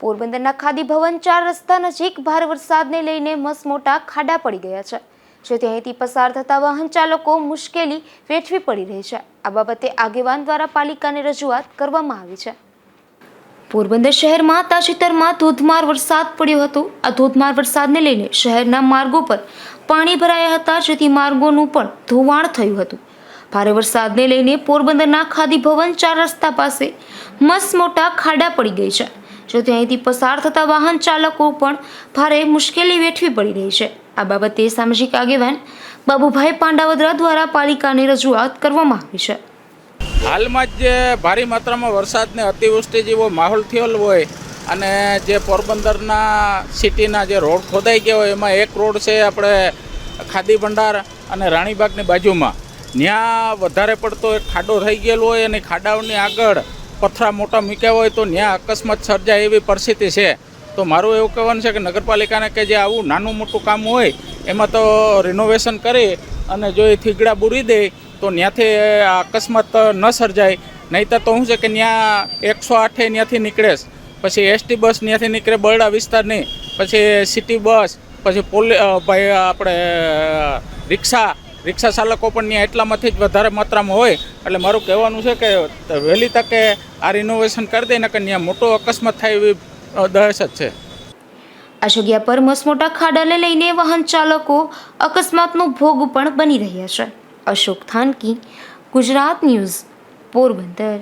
પોરબંદરના ખાદી ભવન ચાર રસ્તા નજીક ભારે વરસાદને લઈને મસમોટા ખાડા પડી ગયા છે. જેથી અહીંથી પસાર થતા વાહન ચાલકો મુશ્કેલી વેઠવી પડી રહી છે. આ બાબતે આગેવાન દ્વારા પાલિકાને રજૂઆત કરવામાં આવી છે. પોરબંદર શહેરમાં તાજેતરમાં ધોધમાર વરસાદ પડ્યો હતો. આ ધોધમાર વરસાદને લઈને શહેરના માર્ગો પર પાણી ભરાયા હતા, જેથી માર્ગોનું પણ ધોવાણ થયું હતું. ભારે વરસાદને લઈને પોરબંદરના ખાદી ભવન ચાર રસ્તા પાસે મસ્ત મોટા ખાડા પડી ગઈ છે. જેથી અહીંથી પસાર થતા વાહન ચાલકો પણ ભારે મુશ્કેલી વેઠવી પડી રહી છે. આ બાબતે સામાજિક આગેવાન બાબુભાઈ પાંડાવદરા દ્વારા પાલિકાને રજૂઆત કરવામાં આવી છે. હાલમાં જ ભારે માત્રામાં વરસાદને અતિવૃષ્ટિ જેવો માહોલ થયેલો હોય અને જે પોરબંદરના સિટીના જે રોડ ખોદાઈ ગયા હોય, એમાં એક રોડ છે આપણે ખાદી ભંડાર અને રાણીબાગની બાજુમાં. ત્યાં વધારે પડતો એક ખાડો થઈ ગયેલો હોય અને ખાડાઓની આગળ પથરા મોટા મૂક્યા હોય તો ત્યાં અકસ્માત સર્જાય એવી પરિસ્થિતિ છે. તો મારું એવું કહેવાનું છે કે નગરપાલિકાને કે જે આવું નાનું મોટું કામ હોય, એમાં તો રિનોવેશન કરી અને જો એ થીગડા બુરી દે, તો ત્યાંથી અકસ્માત ન સર્જાય. નહીંતર તો શું છે કે ત્યાં એકસો આઠે ત્યાંથી નીકળે પછી એસટી બસ ત્યાંથી નીકળે બરડા વિસ્તારની, પછી સિટી બસ, પછી પોલી ભાઈ, આપણે રિક્ષા રિક્ષા ચાલકો પણ ત્યાં એટલામાંથી જ વધારે માત્રામાં હોય એટલે મારું કહેવાનું છે કે વહેલી તકે આ રિનોવેશન કરી દે ને કે ત્યાં મોટો અકસ્માત થાય એવી દહેશત છે. જગ્યા પર મસમોટા ખાડાને લઈને વાહન ચાલકો અકસ્માતનો ભોગ પણ બની રહ્યા છે. અશોક થાનકી, ગુજરાત ન્યૂઝ, પોરબંદર.